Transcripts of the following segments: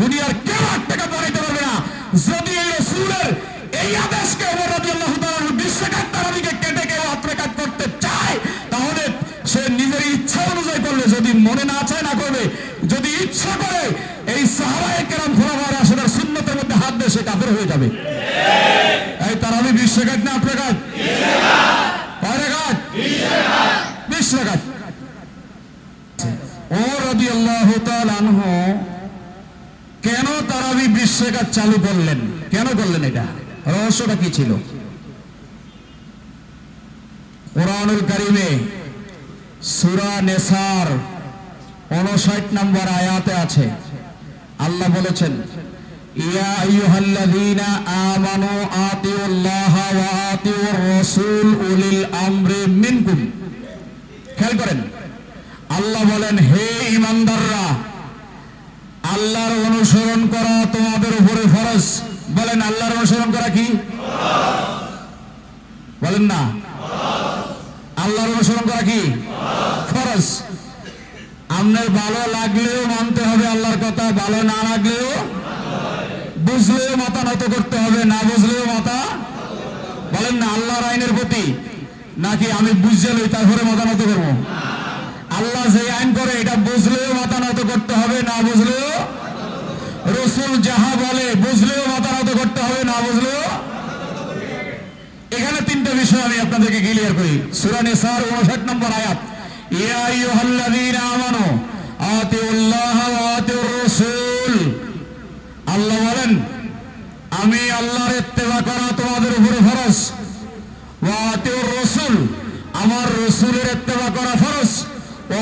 দুনিয়ার কেউ আর টাকা বাড়াইতে পারবে না। যদি এই রসুলের এই আদেশকে ওমর রাদিয়াল্লাহু তাআলা বিশ্বকাপ তারাবিকে কেটে কেউ আত্মকাট করতে চায়, তাহলে সে নিজের ইচ্ছা অনুযায়ী করলে যদি মনে না চায় না করবে, যদি ইচ্ছা করে এই সাহাবায়ে কেরাম খোলাফায়ে রাশিদার সুন্নতের মধ্যে হাত দিয়ে সে কাফের হয়ে যাবে। এই তারাবি বিশ্বকাপ না আত্মকাট কয় রাকাত বিশ রাকাত ও রাদিয়াল্লাহু তাআলা আনহু কেন তারাবি চালু করলেন। কেন করলেন এটা? রহস্যটা কি ছিল? কোরআনুল কারিমে সূরা নেসার 59 নম্বর আয়াতে আছে। আল্লাহ বলেছেন আল্লাহ বলেন, হে ইমানদাররা আল্লাহর অনুসরণ করা তোমাদের উপরে ফরজ। বলেন, আল্লাহর অনুসরণ করা কি? বলেন না। আল্লাহর অনুসরণ করা কি? ফরজ। আপনার ভালো লাগলেও মানতে হবে আল্লাহর কথা, ভালো না লাগলেও বুঝলেও মাথা নত করতে হবে, না বুঝলেও মাথা বলেন না, আল্লাহর আইনের প্রতি? নাকি আমি বুঝতে লই, তারপরে মাথা নত করব? আল্লাহ যে আইন করে, এটা বুঝলেও মাথা নত করতে হবে, না বুঝলেও? রসুল যাহা বলে, বুঝলেও মাথা নত করতে হবে, না বুঝলেও? এখানে তিনটা বিষয় আমি আপনাদেরকে ক্লিয়ার করি। সূরা নিসার 59 নম্বর আয়াত। ইয়া আল্লাহ বলেন, আমি আল্লাহর করা তোমাদের উপরে ফরজ ওয়া আতিউর রাসূল আমার রাসূলের ইত্তেবা করা ফরজ ওয়া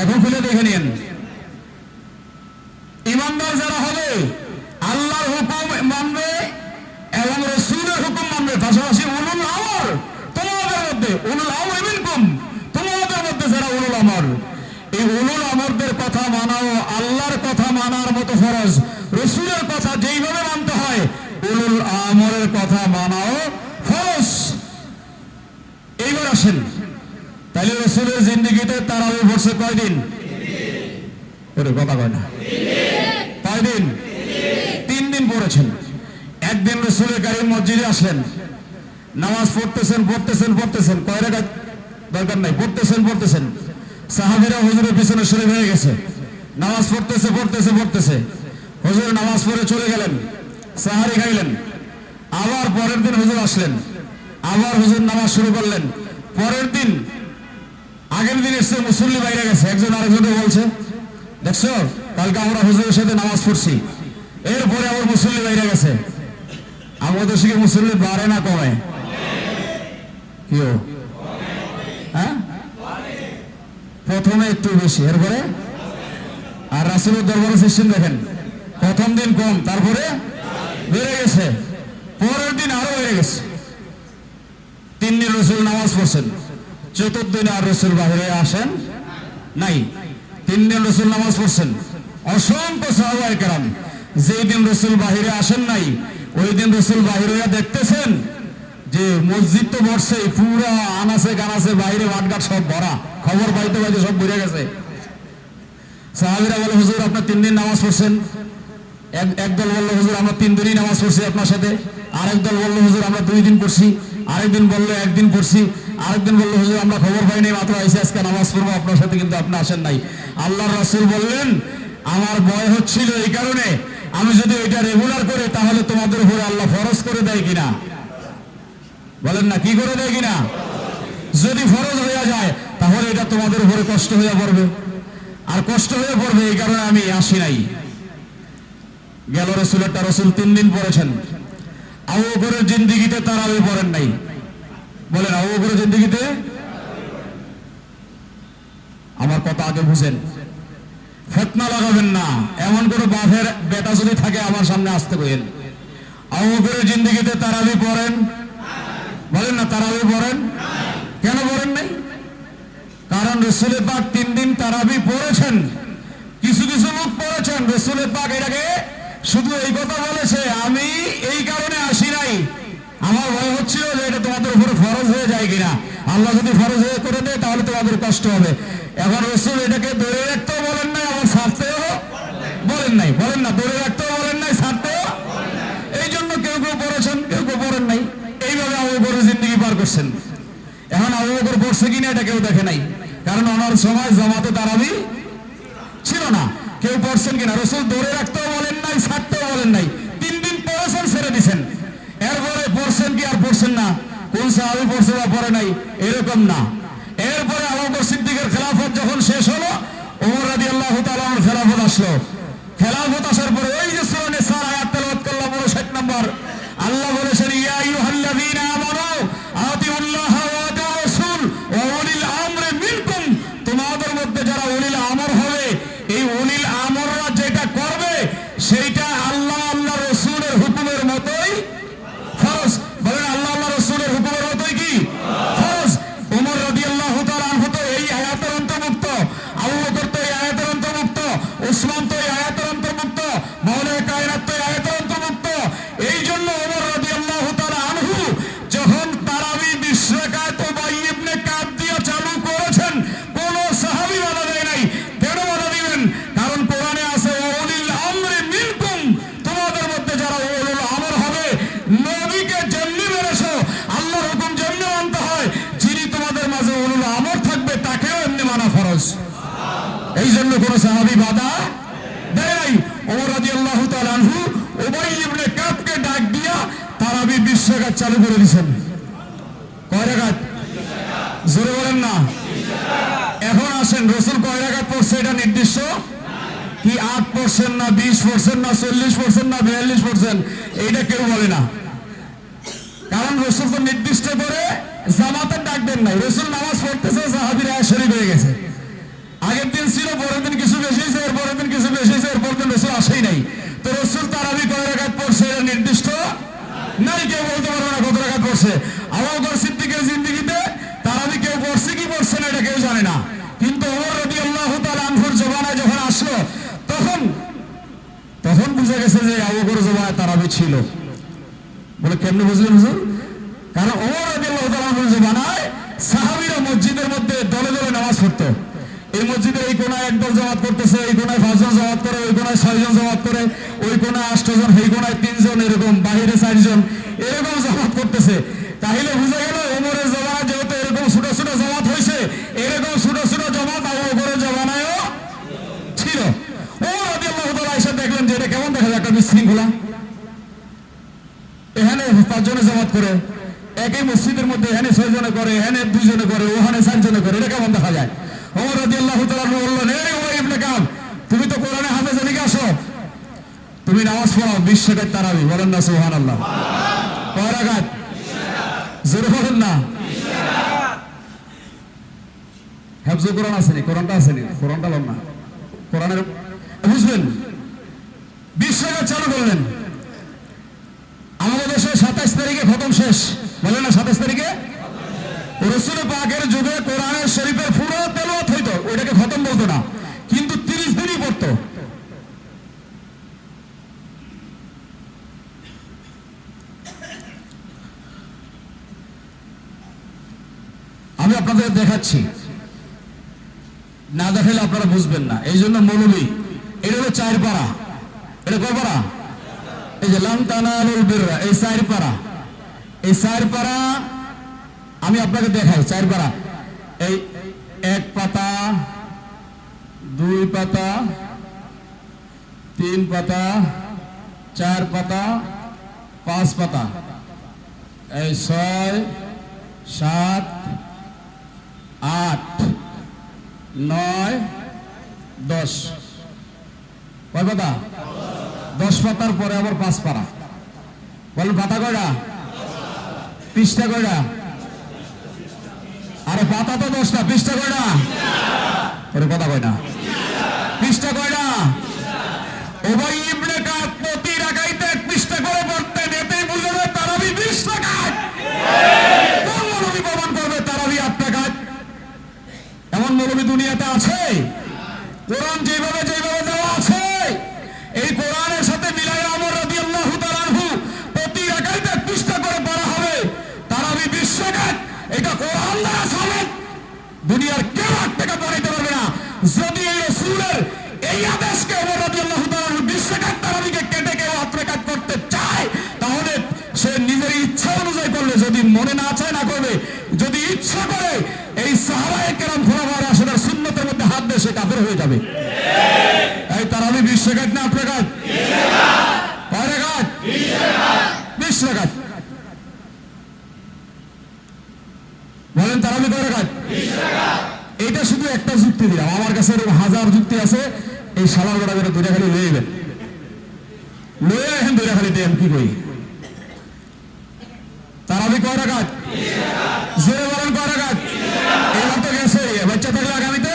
এখন খুলে দেখে নিন। ইমানদার যারা হবে, আল্লাহর হুকুম মানবে এবং রসুলের হুকুম মানবে। পাশাপাশি উলুল আমর, তোমাদের মধ্যে, উলুল আমর মিনকুম, তোমাদের মধ্যে যারা উলুল আমর, এই উলুল আমরদের কথা মানাও, আল্লাহর কথা মানার মতো ফরজ। রসুলের কথা যেইভাবে মানতে হয়, উলুল আমরের কথা মানাও ফরজ। এইবার আসেন। তারাবি কয়দিন? ওরে কয় না কয়দিন? তিন দিন পড়েছেন। একদিন রসুলের গাড়ি মসজিদে আসলেন। নামাজ পড়তেছেন পড়তেছেন পড়তেছেন। কয় রেখা দরকার নাই, পড়তেছেন পড়তেছেন। সাহাবিরা হুজুরের পিছনে শরীর হয়ে গেছে। নামাজ পড়তেছে পড়তেছে পড়তেছে। হুজুর নামাজ পড়ে চলে গেলেন, সাহারি খাইলেন। আবার পরের দিন হুজুর আসলেন। আবার হুজুর নামাজ শুরু করলেন। পরের দিন আগের দিন এসছে মুসল্লি বাইরে গেছে, একজন আরেকজনকে বলছে, দেখছ, কালকে আমরা হুজুরের সাথে নামাজ পড়ছি। এরপরে আবার মুসল্লি বাইরে গেছে। আমাদের শিখে মুসল্লি বাড়ে না কমে? কি হ্যাঁ? প্রথমে একটু বেশি, এরপরে? আর রাসুলের দরবারে সিস্টেম দেখেন, প্রথম দিন কম, তারপরে বেড়ে গেছে, পরের দিন আরও বেড়ে গেছে। তিন দিন রসুল নামাজ পড়ছেন। চতুর্থ দিন আর রসুল বাহিরে আসেন নাই। তিন দিন রসুল নামাজ পড়ছেন। অসংখ্য সাহাবাই কেরাম যেই দিন রসুল বাহিরে আসেন নাই, ওই দিন রসুল বাহিরে দেখতেছেন যে মসজিদ তো বসছে পুরা আনাসে গানাসে বাইরে মাঠঘাট সব ভরা। খবর পাইতে পাইতে সব বুঝে গেছে। সাহাবিরা বলে, হুজুর, আপনার তিন দিন নামাজ পড়ছেন। এক একদল বলল, হুজুর, আমরা তিন দিনই নামাজ পড়ছি আপনার সাথে। আরেক দল বলল, হুজুর, আমরা দুই দিন পড়ছি। আরেকদিন বলল, একদিন পড়ছি। আরেকদিন বলল, হুজুর, আমরা খবর পাইনি, মাত্র আইসি আজকে নামাজ পড়ব, আপনার সাথে কিন্তু আপনি আসেন নাই। আল্লাহ রাসূল বললেন, আমার ভয় হচ্ছিল এই কারণে, আমি যদি এটা রেগুলার করি, তাহলে তোমাদের উপরে আল্লাহ ফরজ করে দেয় কিনা? বলেন না, কি করে দেয় কিনা? যদি ফরজ হয়ে যায়, তাহলে এটা তোমাদের উপরে কষ্ট হয়ে পড়বে। আর কষ্ট হয়ে পড়বে এই কারণে আমি আসি নাই। গেল রসুলের রসুলেরটা, রসুল তিন দিন পড়েছেন। আবু বকরের জিন্দিগিতে তারাবি পড়েন নাই। বলেন, আবু বকরের জিন্দিগিতে আমার কথা আগে বুঝেন। ফেতনা লাগাবেন না। এমন কোন বাপের বেটা যদি থাকে আমার সামনে আসতে বলেন। আবুবকরের জিন্দগিতে তারাবি পড়েন? বলেন না, তারাবি পড়েন? কেন পড়েন নাই? কারণ রসুলের পাক তিন দিন তারাবি পড়েছেন। কিছু কিছু লোক পড়েছেন। রসুলের পাক এটাকে শুধু এই কথা বলেছে, আমি এই কারণে আসি নাই। আমার ভয় হচ্ছিল যে এটা তোমাদের উপরে ফরজ হয়ে যায় কিনা। আল্লাহ যদি ফরজ হয়ে করে দেয়, তাহলে তোমাদের কষ্ট হবে। এখন রসুল এটাকে দৌড়ে রাখতেও বলেন নাই, আবার ছাড়তেও বলেন নাই। বলেন না দৌড়ে রাখতেও বলেন নাই, ছাড়তেও এই জন্য কেউ কেউ পড়েছেন কেউ কেউ পড়েন নাই। এইভাবে আবু বকরের জিন্দগি পার করছেন। এখন আবু বকর পড়ছে কিনা এটা কেউ দেখে নাই। কারণ ওনার সময় জমাতে তারাবি ছিল না। কেউ পড়ছেন কিনা? রসুল দৌড়ে রাখতেও বলেন নাই, ছাড়তেও বলেন নাই তিন দিন পড়েছেন ছেড়ে দিছেন এরপরে পড়ছেন কি আর পড়ছেন না? কোন সাহাবি পড়ছে বা পড়ে নাই? এরকম না। এরপরে আবু সিদ্দিকের খেলাফত যখন শেষ হলো ওমর রাদিয়াল্লাহু তাআলার খেলাফত আসলো। খেলাফত আসার পরে ওই যে সূরা নিসার আয়াত তেলাওয়াত করলাম 59 নম্বর আল্লাহ বলেছেন ইয়া আইয়ুহাল্লাযীনা আমানু আতিউল্লাহ ওয়া আতিউর রাসূল ওয়া উলিল আমরি মিনকুম তোমাদের মধ্যে যারা উলিল আমর হবে এই উলিল আমররা যেটা করবে সেইটা আল্লাহ আল্লাহ রসুলের হুকুমের মতোই ফরজ বলেন আল্লাহ আল্লাহ রসুলের হুকুমের মতোই কি ফরজ ওমর রাদিয়াল্লাহু তাআলা আনহু তো এই আয়াতের অন্তর্ভুক্ত আবু বকর তো এই আয়াতের অন্তর্ভুক্ত উসমান তো এই আয়াতের অন্তর্ভুক্ত মাওলানা কায়নাত তো এই আয়াতের অন্তর্ভুক্ত এই জন্য ওমর রাদিয়াল্লাহু তাআলা আনহু যখন তারাবি বিশ্বকাত উবাই ইবনে কাব দিয়ে চালু করেছেন কোন সাহাবী বাধা দেয় নাই কেন বাধা দিবেন কারণ কোরআনে আছে ওয়াউলিল আমরি মিনকুম তোমাদের মধ্যে যারা ওয়াউলুল আমর হবে নবীকে যেমনি মেরেছো আল্লাহর হুকুম যেমনি মানতে হয় যিনি তোমাদের মাঝে ওয়াউলুল আমর থাকবে তাকেও এমনি মানা ফরজ এই জন্য কোন সাহাবী বাধা দেয় ওমর উবাই ইবনে কাবকে ডাক দিয়া চালু করে জোরে বলেন না। এখন আসেন, রসুল পড়ছে এটা নির্দিষ্ট? কি আট পার্সেন্ট না বিশ পার্সেন্ট না চল্লিশ পার্সেন্ট না বিয়াল্লিশ পার্সেন্ট এইটা কেউ বলে না। কারণ রসুল তো নির্দিষ্ট করে জামাতের ডাক দেন নাই। রসুল নামাজ পড়তেছে, সাহাবিরা শরীফ হয়ে গেছে। আগের দিন ছিল, পরের দিন কিছু বেশি হয়েছে এর পরের দিন কিছু বেশি হয়েছে এর পরের দিন রসুল আসেই নাই। তো রসুল তারাবি কয় রাকাত পড়ছে নির্দিষ্ট? নাই, কেউ বলতে পারবে না কত রাকাত পড়ছে। বকর সিদ্দিকের জিন্দেগিতে তারাবি কেউ পড়ছে কি পড়ছে না, এটা কেউ জানে না। কিন্তু ওমর রাদিয়াল্লাহু তাআলা আনহুর জমানায় যখন আসলো, তখন তখন বুঝা গেছে যে আবু বকর জমানায় তারাবি ছিল। বলে কেমনে বুঝলেন হুজুর? কারণ ওমর রাদিয়াল্লাহু তাআলা আনহুর জমানায় সাহাবীরা মসজিদের মধ্যে দলে দলে নামাজ পড়তো। এই মসজিদে এই কোনায় একদল জামাত করতেছে, এই কোনায় পাঁচজন জামাত করে, ওই কোনায় ছয়জন জামাত করে, ওই কোনায় আটজন এই কোনায় তিনজন এরকম, বাহিরে চারজন এরকম জামাত করতেছে। তাহলে বুঝা গেল ওমরের জমানা যেহেতু এরকম ছোট ছোট জামাত হয়েছে, এরকম ছোট ছোট জামাত আবু বকরের জমানায়ও ছিল। ওমর রাদিয়াল্লাহু তাআলা এসে দেখলেন যে এটা কেমন দেখা যায়, একটা বিশৃঙ্খলা। এখানে পাঁচজনে জামাত করে, একই মসজিদের মধ্যে এখানে ছয় জনে করে, এখানে দুইজনে করে, ওখানে চারজনে করে, এটা কেমন দেখা যায়? ওমর রাদিয়াল্লাহু তাআলা বললেন, এই ওমর ইবনে কাব, তুমি তো কোরআনে হাফেজ এদিকে আসো তুমি নামাজ পড়াও, বিশ টাকার তারাবি, বলেন না সুবহানাল্লাহ। কয় রাকাত? জোরে বলেন না। হেফজুল কোরআন আসেনি, কোরআনটা আসেনি, কোরআনটা লম না কোরআনের, বুঝলেন? বিশ টাকা চালু আমাদের দেশে সাতাইশ তারিখে খতম শেষ। বলে না সাতাইশ তারিখে? রসুল পাকের যুগে কোরআনের শরীফের ওইটাকে খতম বলতো না। কিন্তু তিরিশ দিনই পড়তো। আমি আপনাদের দেখাচ্ছি। না দেখালে আপনারা বুঝবেন না। এই জন্য মৌলবী এটা হলো চার পাড়া এটা কয় পাড়া এই যে লাম তানালুল বিররা, এই চার পাড়া এই চার পাড়া আমি আপনাকে দেখাই চার পাড়া এই এক পাতা, দুই পাতা, তিন পাতা, চার পাতা, পাঁচ পাতা। এই ছয়, সাত, আট, নয়, দশ। কয় পাতা? দশ পাতার পরে আবার পাঁচ পারা। বলেন পাতা কয়টা? পৃষ্ঠা কয়টা? পাতা তো দশটা, পৃষ্ঠা কয়টা? ওরে কথা কয়টা? পৃষ্ঠা কয়টা? ওবাই ইবনে কাত প্রতি রাকাইতে এক পৃষ্ঠা করে পড়তেন এতেই বুঝবে তারাবি বিশ টাকায় কোন মৌলবী প্রমাণ করবে তারাবি আট টাকায় এমন মৌলবী দুনিয়াতে আছে? কোরআন যেভাবে যেভাবে কেরাম সুন্নতের মধ্যে হাত দিয়ে সে হয়ে যাবে। এই না কয় বলেন তারাবি কয় এটা শুধু একটা যুক্তি দিলাম। আমার কাছে হাজার যুক্তি আছে, এই সালার গোড়া করে দুইটা খালি লয়ে লয়ে এখন দুইটা খালি দেন, কি কই তারাবি কয় জোরে বলেন কয় রাখাত এবার তো গেছে বাচ্চা থাকলে আগামীতে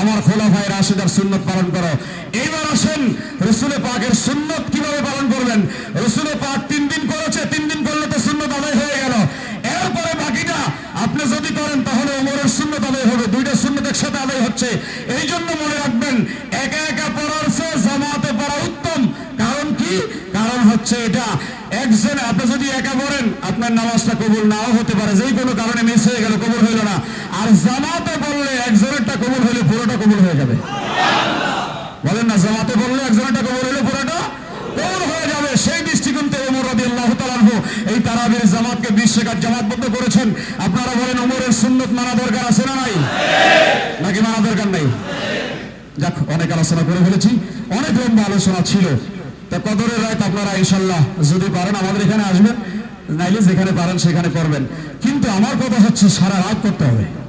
আমার খোলাফায়ে রাশিদার সুন্নত পালন করো। এইবার আসেন, রসুলে পাকের সুন্নত কীভাবে পালন করবেন রসুলে পাক তিন দিন করেছে, তিন দিন করলে তো সুন্নত আদায় হয়ে গেল। এরপরে বাকিটা আপনি যদি করেন, তাহলে ওমরের সুন্নত আদায় হবে। দুইটা সুন্নত একসাথে আদায় হচ্ছে। এই জন্য মনে রাখবেন, একা একা পড়ার চেয়ে জামাতে পড়া উত্তম। কারণ কি? কারণ হচ্ছে এটা, একজন, আপনি যদি একা পড়েন, আপনার নামাজটা কবুল নাও হতে পারে। যেই কোনো কারণে মিস হয়ে গেল, কবুল হইল না। আর জামাতে বললে একজনেরটা কবুল হইলে পুরোটা কবুল হয়ে যাবে। বলেন না, জামাতে বললে একজনেরটা কবুল হইলে পুরোটা কবুল হয়ে যাবে। সেই দৃষ্টিকোণ থেকে ওমর তাআলা আনহু এই তারাবির জামাতকে বিশ টাকার জামাতবদ্ধ করেছেন। আপনারা বলেন, ওমরের সুন্নত মানা দরকার আছে না নাই? নাকি মানা দরকার নাই? যাক, অনেক আলোচনা করে ফেলেছি, অনেক লম্বা আলোচনা ছিল। তা কদরের রায় আপনারা ইনশাল্লাহ যদি পারেন, আমাদের এখানে আসবেন, নাইলে যেখানে পারেন সেখানে করবেন। কিন্তু আমার কথা হচ্ছে, সারা রাত করতে হবে।